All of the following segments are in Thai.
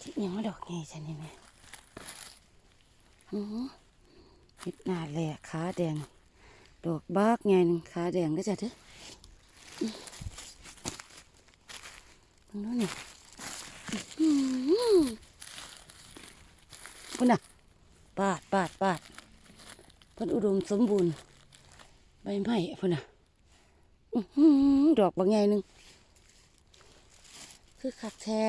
ที่ยังไม่ดอกไงฉันนี่แม่อือห็ดหน้าแหลกขาแดง ดอกบากไงหนึ่งขาแดงก็จะเถอะอื้อตรงนู้นนี่พุ่นน่ะ ปาดปาดปาดพิ่นอุดมสมบูรณ์ ใบไม้พุ่นน่ะดอกบางไงหนึ่งคือคักแท้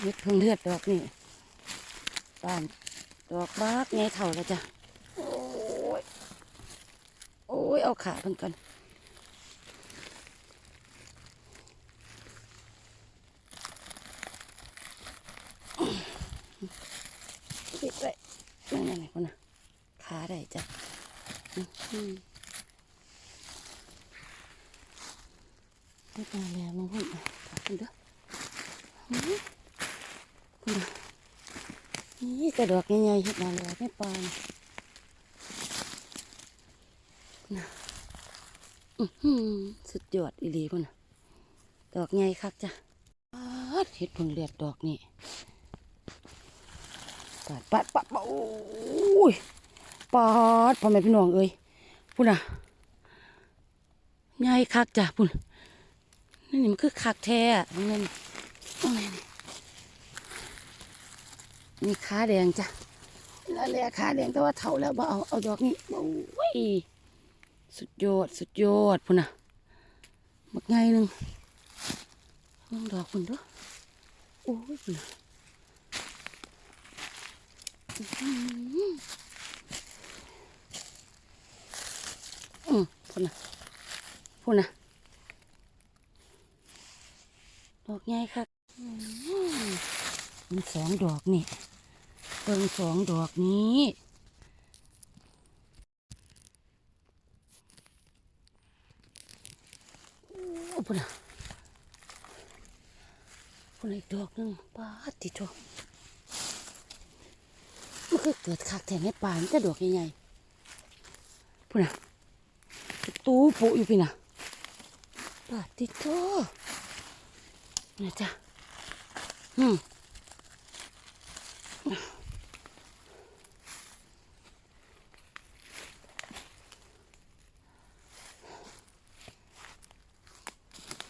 เห็ดเพิ่งเลือดดอกนี่ปานดอกบากไงเท่าแล้วจ้ะ โอ้ย โอ้ย เอาขาเพิ่นกันปิดไว้นั่นนั่นคนน่ะขาได้จ้ะอือืมไม่ตายแล้วมึงพุ่นขอบคุณเด้ออืมคุณ นี่กระดอกใหญ่ๆเห็ดมาแล้วไม่ปานน่ะสุดยอดอีหลีพุ่นน่ะดอกใหญ่คักจ้ะเห็ดพิ่งเลือดดอกนี่ปาดปาดปาดปาดโอ้ยปาดพ่อแม่พี่น้องเอ้ยพุ่นอะใหญ่คักจ้ะพุ่นนี่นี่มันคือคักแท้อะนี่น นี่ขาแดงจ้ะนั่นแหละขาแดงแต่ว่าเท่าแล้วบ่เอาเอาดอกนี้โอ้ยสุดยอดสุดยอดพุ่นอะบักไงหนึ่งลองดอกพุ่นด้อโอ้ยพุ่นน่ะอืมพูดนะพูดนะดอกใหญ่ค่ะ มันสองดอกนี่เปิงสองดอกนี้โอ้พูดนะพูดนอีกดอกนึงป้าดติโตมันคือเกิดคักแทนในป่ามันจะดอกใหญ่ๆพูดนะตู้ปุอยู่พี่นะปาติโตนะจ๊ะ อืม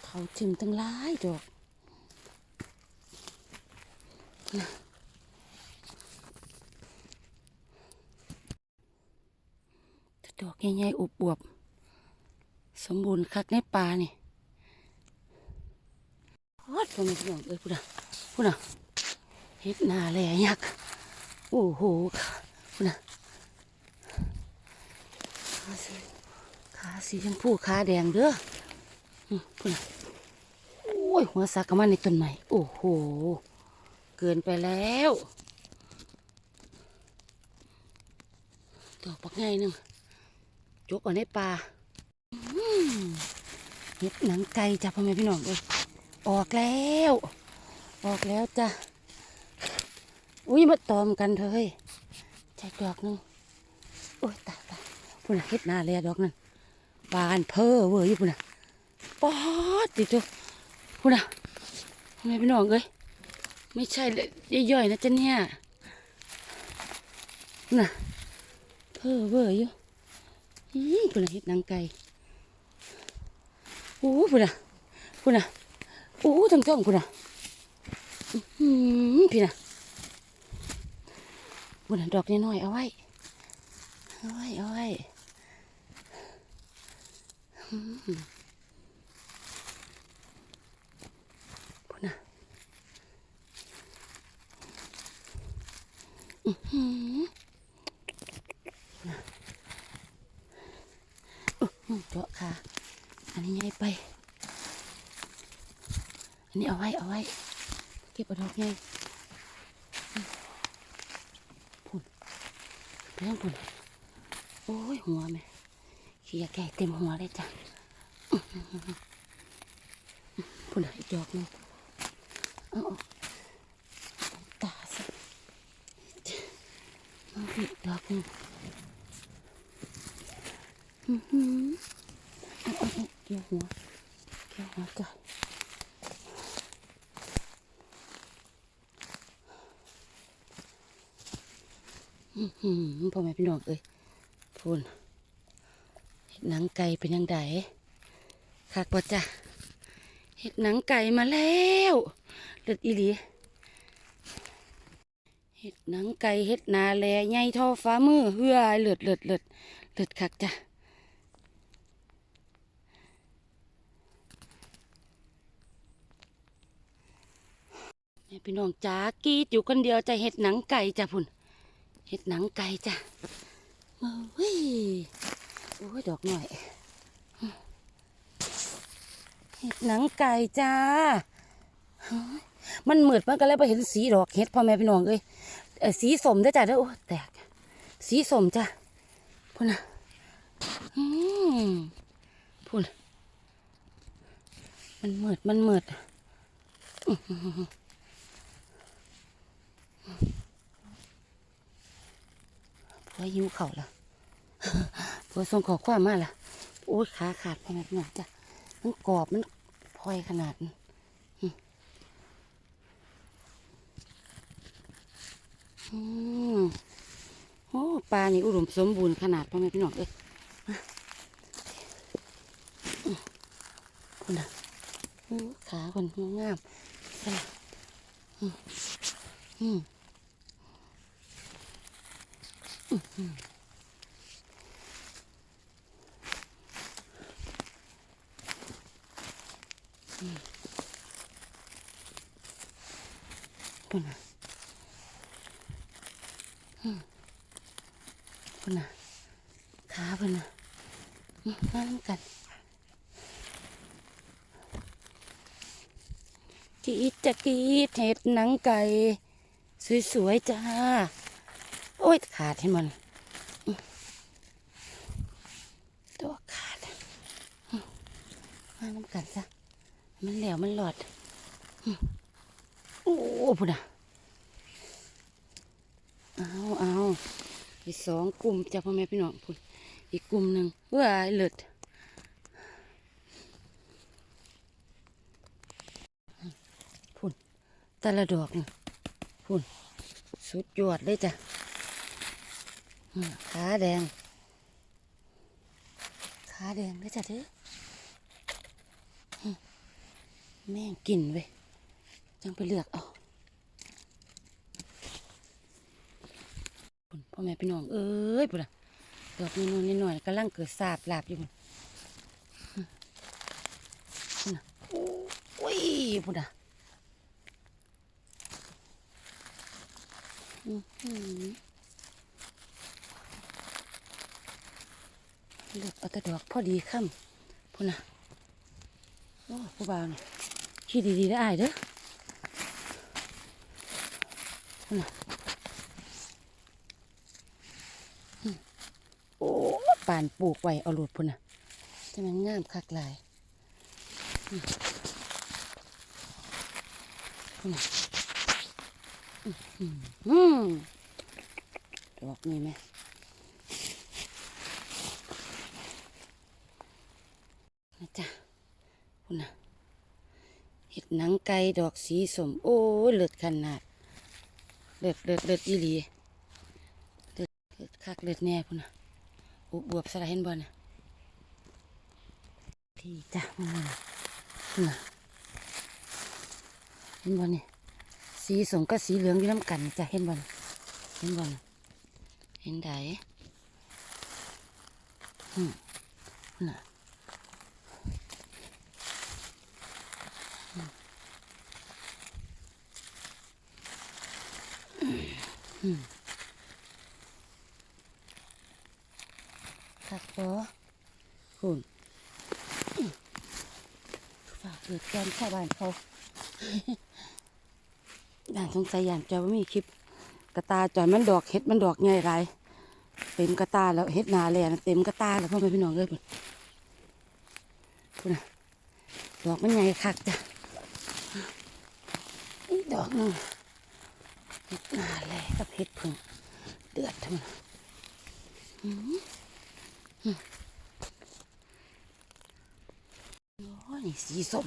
เขาจิ้มตั้งหลายดอกนะแต่ดอกใหญ่ๆอุบอวบสมบูรณ์คักในป่านี่ฮอดพ่อแม่พี่น้องเอ้ยพูดนะ พูดนะเฮ็ดหนาแหล่ยักษ์โอ้โหพูดนะขาสีขาสีชมพูขาแดงเด้อพูดนะโอ้ยหัวสักกมันในต้นไม้โอ้โห เกินไปแล้วดอกปักไงหนึ่งจกเอาในป่าเห็ดหนังไก่จ้ะพ่อแม่พี่น้องเอ้ยออกแล้ว ออกแล้วจ้ะ อุ้ยมาตอมกันเถอะเฮ้ยใช่ดอกนึงโอ้ยตายตายพุ่นน่ะเห็ดนาเลยดอกนั้นบานเพ้อเว้ยอยู่พุ่นน่ะป๊อดติดตัวพุ่นน่ะพ่อแม่พี่น้องเอ้ยไม่ใช่เลยย่อยๆนะจ๊ะเนี่ยน่ะเพ้อเว้ยอยู่อีพุ่นน่ะเห็ดนังไก่โอ้พุ่นอะพุ่นอะโอ้ทั้งสองพุ่นอะ พี่นะพุ่นอะดอกน้อยๆเอาไว้ เอาไว้ เอาไว้อื้อหือพุ่นะอื้อหือพุ่นอะอื้อหือเจาะขาอันนี้ใหญ่ไป อันนี้เอาไว้ เอาไว้ เก็บเอาดอกใหญ่พุ่นเรื่องพุ่นโอ้ยหัวแม่ขียแก่เต็มหัวเลยจ้ะอื้อหือพุ่นอะอีกดอกหนึงเอาออกตาสิเอาอีกดอกนึงอื้อหือเอาเอาเอาเกี่ยวหัวเกี่ยวหัวจ้ะ อื้อหือ พ่อแม่พี่น้องเอ้ยพูนเห็ดหนังไก่เป็นยังไงคักบ่จ้ะเห็ดหนังไก่มาแล้วเลือดอีหลีเห็ดหนังไก่เห็ดนาแลใหญ่ท่อฟ้ามือเฮือเลือดเลือดเลือดเลือดคักจ้ะแม่พี่น้องจ้ากีดอยู่คนเดียวจะเห็ดหนังไก่จ้ะพุ่น เห็ดหนังไก่จ้ะเฮ้ยโอ้ยดอกหน่อยเห็ดหนังไก่จ้ามันเหมืดมันก็เลยไปเห็นสีดอกเห็ดพ่อแม่พี่น้องเอ้ยสีสมได้จ้ะเด้อโอ้แตก สีสมจ้ะพุ่นนะอืมพุ่นมันเหมืดมันมืดอื้อหือ ผัวหิวเข่าวละผัวส่งขอความมาละโอ้ยขาขาดขนาดนั้จ้ะมันกรอบมันพลอยขนาดนั้นอืมโอ้ปลานี่อุดมสมบูรณ์ขนาดพ่อแม่พี่น้องเอ้ยมาอืมคุณนะขาคนงามใช่อืมอืม พุ่นน่ะอืมพุ่นน่ะขาพุ่นน่ะอืมมาน้ำกันกีดจะกีดเห็ดหนังไก่ สวย ๆ จ้า โอ้ยขาดให้มันตัวขาดมาน้ำกันซะ มันแหลวมันหลอดโอ้พุ่นอะเอาเอาอีกสองกลุ่มจ้าพ่อแม่พี่น้องพุ่นอีกกลุ่มหนึ่งเว้ายเลิศพุ่นแต่ละดอกนี่พุ่นสุดยอดเลยจ้ะ ขาแดง ขาแดงเลยจ้ะเด้ออืมแม่งกินเว้ยจังไปเลือกเอาพ่อแม่พี่น้องเอ้ยพุ่นอะดอกนิดๆหน่อยกำลังเกิดสาบหลาบอยู่พุ่นปุ่นอะโอ้ยพุ่นอะอื้อหือ เลือกเอาแต่ดอกพอดีค่ำพุ่นอะโอ้ผู้บ่าวนี่ขี้ดีๆได้ออายเด้อพูนะโอ้ป่านปลูกไว้เอาหลุดพุ่นน่ะจะมันงามคักหลายพุ่นน่ะอื้อหืออืมดอกนี่ไหมนะจ๊ะ พุ่นะเห็ดหนังไก่ดอกสีสมโอ้เลือดขนาดเลือดเลือดเลือดอีหลีเลือดเลือดคักเลือดแน่พุ่นนะอุบวบสลาเห็นบ่เนี่ยที่จ้ะมันน่ะน่ะเห็นบ่เนี่ยสีสงกับสีเหลืองอยู่น้ำกันจ้ะเห็นบ่น่ะเห็นบ่น่ะเห็นไดอืมน่ะ อืมคักบ่คุณฝากเกิดแกนชาวบ้านเขาด่านสงสัยย่านจะว่ามีคลิป กระตาจอยมันดอกเห็ดมันดอกใหญ่ไรเต็มกระตาแล้วเห็ดนาแลนะเต็มกระตาแล้วพ่อแม่พี่น้องเลยพุ่นพุ่นน่ะดอกมันใหญ่คักจ้ะดอกนึง เห็ดนาแลกับเห็ดผึ่งเดือดทั้งนั้นโอ้ยนี่สีส้ม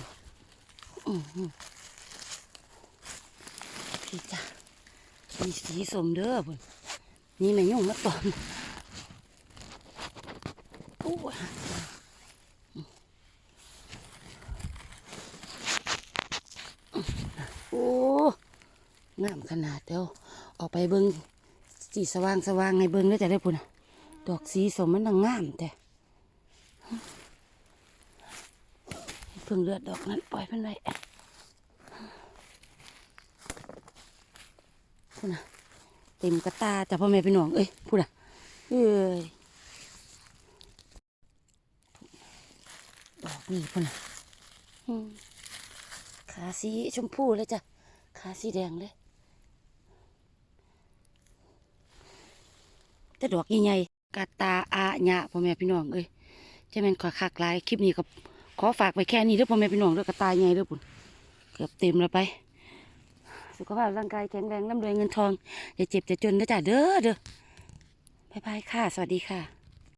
อือหือพี่จ้ะมีสีส้มเด้อพุ่นนี่แม่ยุ่งมาตอมโอ้ยโอ้ งามขนาดเดียวออกไปเบิ้งสีสว่างสว่างให้เบิ้งแล้วจะได้ปุ่นะดอกสีสมมันน่ะงามแต่เพิ่งเลือดดอกนั้นปล่อยมันไว้พูดนะเต็มกระตาจ้ะพ่อแม่พี่น้องเอ้ยพูดนะเอ้ยดอกนี่พูดนะขาสีชมพูเลยจ้ะขาสีแดงเลย แต่ ดอกใหญ่ๆกาตาอาญะพ่อแม่พี่น้องเอ้ยจะเป็นขอคักหลายคลิปนี้ก็ขอฝากไปแค่นี้เด้อพ่อแม่พี่น้องเด้อกาตาใหญ่เด้อปุ่นเกือบเต็มแล้วไป สุขภาพร่างกายแข็งแรงร่ำรวยเงินทองอย่าเจ็บอย่าจนนะจ๊ะเด้อเด้อบายบายค่ะ สวัสดีค่ะ